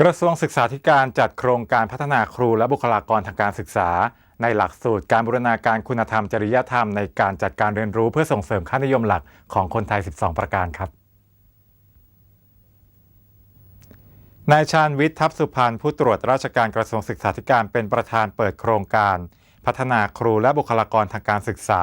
กระทรวงศึกษาธิการจัดโครงการพัฒนาครูและบุคลากรทางการศึกษา ในหลักสูตรการบูรณาการคุณธรรมจริยธรรมในการจัดการเรียนรู้เพื่อส่งเสริมค่านิยมหลักของคนไทย 12 ประการครับ นายชาญวิทย์ทัพสุพรรณผู้ตรวจราชการกระทรวงศึกษาธิการเป็นประธานเปิดโครงการ พัฒนาครูและบุคลากรทางการศึกษา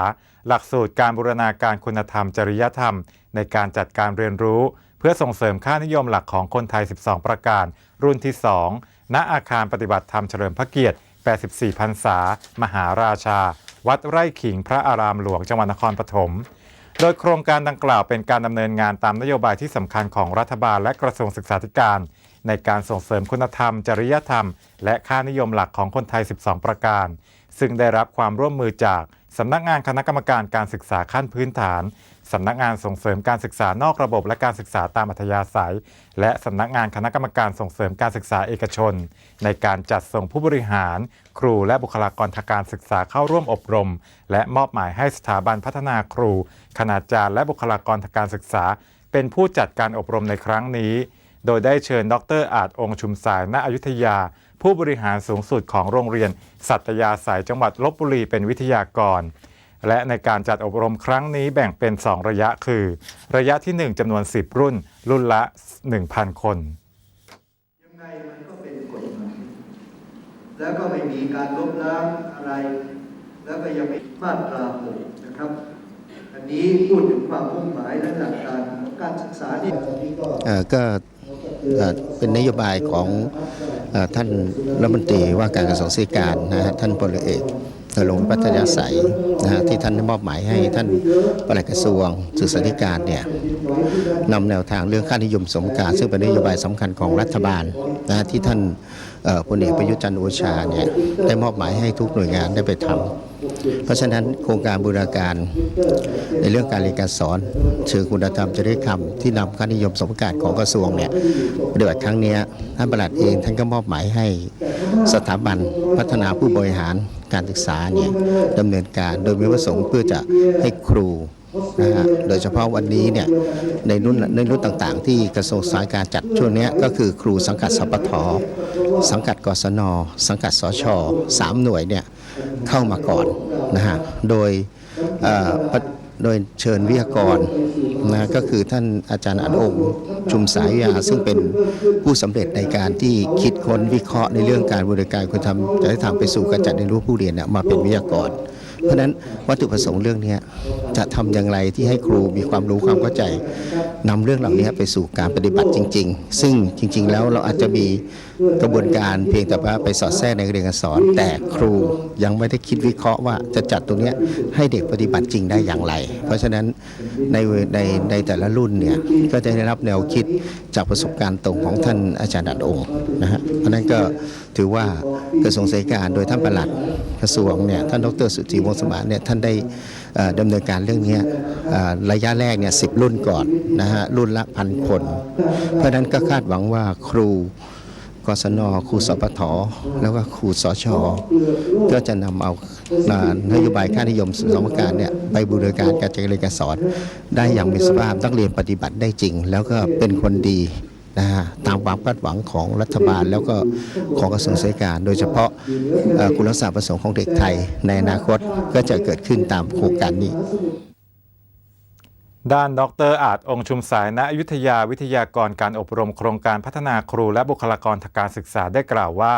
หลักสูตรการบูรณาการคุณธรรมจริยธรรม ในการจัดการเรียนรู้ เพื่อส่งเสริมค่านิยมหลักของคนไทย 12 ประการ รุ่นที่ 2 ณ อาคารปฏิบัติธรรมเฉลิมพระเกียรติ 84 พรรษา มหาราชา วัดไร่ขิงพระอารามหลวงจังหวัดนครปฐม โดยโครงการดังกล่าวเป็นการดำเนินงานตามนโยบายที่สำคัญของรัฐบาลและกระทรวงศึกษาธิการ ในการส่งเสริมคุณธรรม จริยธรรม และค่านิยมหลักของคนไทย 12 ประการ ซึ่งได้รับความร่วมมือจาก สำนักงานคณะกรรมการการศึกษาขั้นพื้นฐาน สำนักงานส่งเสริมการศึกษานอกระบบและการศึกษาตามอัธยาศัย และสำนักงานคณะกรรมการส่งเสริมการศึกษาเอกชน ในการจัดส่งผู้บริหาร ครูและบุคลากรทางการศึกษาเข้าร่วมอบรม และมอบหมายให้สถาบันพัฒนาครู คณาจารย์และบุคลากรทางการศึกษา เป็นผู้จัดการอบรมในครั้งนี้ โดยได้เชิญ ดรอาจองค์ชุมสายณอยุธยา ผู้บริหารสูงสุดของโรงเรียน สัตยาสายจังหวัดลบบุรีเป็นวิทยากร และในการจัดอบรมครั้งนี้แบ่งเป็น 2 ระยะคือ ระยะที่ 1จำนวน 10 รุ่น รุ่นละ 1,000 คนยังไงมันก็เป็นกฎหมายแล้วก็ไม่มีการลบล้างอะไร แล้วก็ยังไม่มาตราหกนะครับอันนี้พูดถึงความมุ่งหมายและหลักการของการศึกษาที่ตอนนี้ก็เอ่อก็เอ่อเป็นนโยบายของเอ่อ ท่านรัฐมนตรีว่าการกระทรวงศึกษาธิการนะฮะท่านพลเอกนรงค์พัฒนาใสยนะฮะที่ท่านได้มอบหมายให้ท่านปลัดกระทรวงศึกษาธิการเนี่ยนำแนวทางเรื่องค่านิยมสมการ ซึ่งเป็นนโยบายสำคัญของรัฐบาลนะฮะที่ท่านพลเอกประยุทธ์จันทร์โอชาเนี่ยได้มอบหมายให้ทุกหน่วยงานได้ไปทำ เพราะฉะนั้นโครงการบูรณาการในเรื่องการเรียนการสอนเชิงคุณธรรมจริยธรรมที่นำค่านิยมสมการของกระทรวงเนี่ยปฏิบัติครั้งนี้ท่านประหลัดเองท่านก็มอบหมายให้สถาบันพัฒนาผู้บริหารการศึกษาเนี่ยดำเนินการโดยมีประสงค์เพื่อจะให้ครูนะฮะโดยเฉพาะวันนี้เนี่ยในรุ่นในรุ่นต่างๆ ที่กระทรวงสาธารณการจัดช่วงนี้ก็คือครูสังกัดสปทสังกัดกศน สังกัดสชสามหน่วยเนี่ยเข้ามาก่อน นะฮะโดยโดยเชิญวิทยากรนะก็คือท่านอาจารย์อันองค์ชุมสายยาซึ่งเป็นผู้สำเร็จในการที่คิดค้นวิเคราะห์ในเรื่องการบริการคุณธรรมจะได้ทำไปสู่การจัดเรียนรู้ผู้เรียนเนี่ยมาเป็นวิทยากร เพราะฉะนั้นวัตถุประสงค์เรื่องนี้จะทำอย่างไรที่ให้ครูมีความรู้ความเข้าใจนำเรื่องเหล่านี้ไปสู่การปฏิบัติจริง ๆ ซึ่งจริง ๆ แล้วเราอาจจะมีกระบวนการเพียงแต่ว่าไปสอดแทรกในการเรียนการสอน แต่ครูยังไม่ได้คิดวิเคราะห์ว่าจะจัดตรงนี้ให้เด็กปฏิบัติจริงได้อย่างไร เพราะฉะนั้นในในในแต่ละรุ่นเนี่ยก็จะได้รับแนวคิดจากประสบการณ์ตรงของท่านอาจารย์ดัดองค์นะฮะเพราะนั้นก็ถือว่า กระทรวงศึกษาธิการโดยท่านประหลัดกระทรวงเนี่ยท่านดรสุจีวงศ์สมานเนี่ยท่านได้เอ่อดำเนินการเรื่องนี้ระยะแรกเนี่ยสิรุ่นก่อนนะฮะรุ่นละพันคน เพราะฉะนั้นก็คาดหวังว่าครูกศนครูสปทแล้วก็ครูสชก็จะนำเอาอ่านโยบายค่านิยมสมการเนี่ยไปบูรณาการการจัดการเรียนการสอน ได้อย่างมีสภาพนักเรียนปฏิบัติได้จริง แล้วก็เป็นคนดี นะฮะตามความคาดหวังของรัฐบาลแล้วก็ของกระทรวงศึกษาธิการ โดยเฉพาะเอ่อคุณลักษณะประสงค์ของเด็กไทย ในอนาคตก็จะเกิดขึ้นตามโครงการนี้ ด้านดรอาจองค์ชุมสายณอยุธยาวิทยากรการอบรมโครงการพัฒนาครูและบุคลากรทางการศึกษาได้กล่าวว่า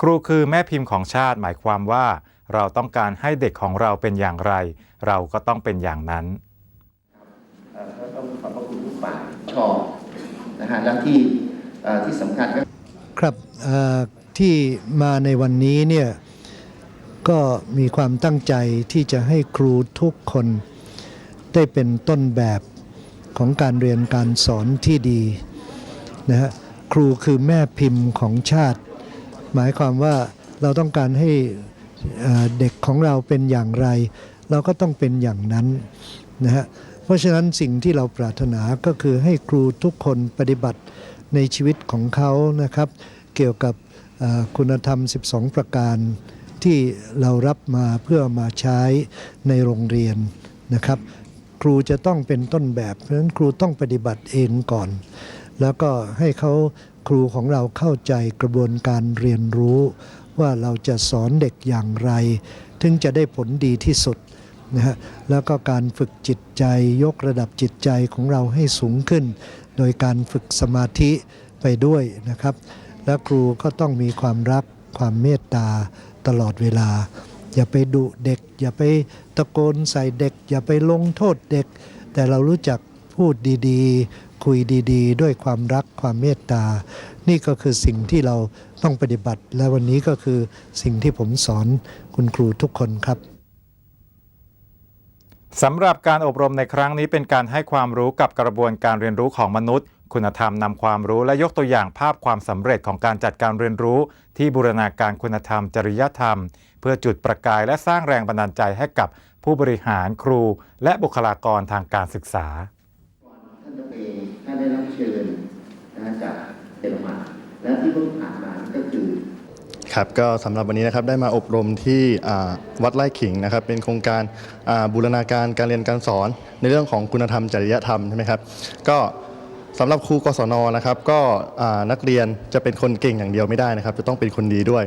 ครูคือแม่พิมพ์ของชาติหมายความว่า เราต้องการให้เด็กของเราเป็นอย่างไร เราก็ต้องเป็นอย่างนั้นเอ่อก็ต้องขอบพระคุณทุกฝ่ายชอบ นะฮะแล้วที่ที่สำคัญก็ครับที่มาในวันนี้เนี่ยก็มีความตั้งใจที่จะให้ครูทุกคนได้เป็นต้นแบบของการเรียนการสอนที่ดีนะฮะครูคือแม่พิมพ์ของชาติ หมายความว่าเราต้องการให้เด็กของเราเป็นอย่างไร เราก็ต้องเป็นอย่างนั้นนะฮะ เพราะฉะนั้นสิ่งที่เราปรารถนาก็คือให้ครูทุกคนปฏิบัติในชีวิตของเขานะครับ เกี่ยวกับคุณธรรม 12 ประการที่เรารับมาเพื่อมาใช้ในโรงเรียนนะครับ ครูจะต้องเป็นต้นแบบเพราะฉะนั้นครูต้องปฏิบัติเองก่อน แล้วก็ให้เขาครูของเราเข้าใจกระบวนการเรียนรู้ ว่าเราจะสอนเด็กอย่างไร ถึงจะได้ผลดีที่สุด นะฮะแล้วก็การฝึกจิตใจยกระดับจิตใจของเราให้สูงขึ้น โดยการฝึกสมาธิไปด้วยนะครับ และครูก็ต้องมีความรักความเมตตาตลอดเวลา อย่าไปดุเด็ก อย่าไปตะโกนใส่เด็ก อย่าไปลงโทษเด็ก แต่เรารู้จักพูดดีๆ คุยดีๆ ด้วยความรักความเมตตา นี่ก็คือสิ่งที่เราต้องปฏิบัติ และวันนี้ก็คือสิ่งที่ผมสอนคุณครูทุกคนครับ สำหรับการอบรมในครั้งนี้เป็นการให้ความรู้กับกระบวนการเรียนรู้ของมนุษย์ คุณธรรมนำความรู้และยกตัวอย่างภาพความสำเร็จของการจัดการเรียนรู้ ที่บูรณาการคุณธรรม จริยธรรม เพื่อจุดประกายและสร้างแรงบันดาลใจให้กับผู้บริหารครู และบุคลากรทางการศึกษาท่านดรเอท่านได้รับเชิญจากเยอรมันและที่เพิ่งผ่านมาก็คือ ครับก็สำหรับวันนี้นะครับได้มาอบรมที่อ่าวัดไร่ขิงนะครับ เป็นโครงการอ่าบูรณาการการเรียนการสอน ในเรื่องของคุณธรรมจริยธรรมใช่ไหมครับก็สำหรับครูกศนนะครับ ก็อ่านักเรียนจะเป็นคนเก่งอย่างเดียวไม่ได้นะครับ จะต้องเป็นคนดีด้วย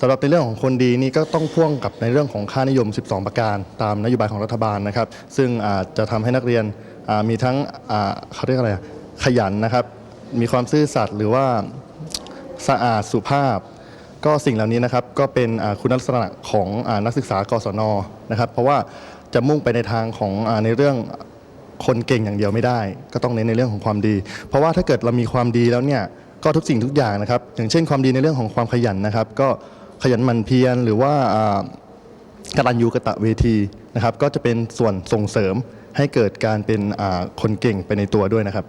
สำหรับในเรื่องของคนดีนี่ก็ต้องพ่วงกับในเรื่องของค่านิยม 12 ประการ ตามนโยบายของรัฐบาลนะครับ ซึ่งอ่าจะทำให้นักเรียนอ่ามีทั้งอ่าเขาเรียกอะไรอะขยันนะครับ มีความซื่อสัตย์หรือว่า สะอาดสุภาพ ก็สิ่งเหล่านี้นะครับก็เป็นคุณลักษณะของนักศึกษากศนนะครับ เพราะว่าจะมุ่งไปในทางของในเรื่องคนเก่งอย่างเดียวไม่ได้ ก็ต้องเน้นในเรื่องของความดี เพราะว่าถ้าเกิดเรามีความดีแล้วเนี่ยก็ทุกสิ่งทุกอย่างนะครับ อย่างเช่นความดีในเรื่องของความขยันนะครับ ก็ขยันหมั่นเพียรหรือว่าอ่ากตัญญูกะตะเวทีนะครับ ก็จะเป็นส่วนส่งเสริมให้เกิดการเป็นคนเก่งไปในตัวด้วยนะครับ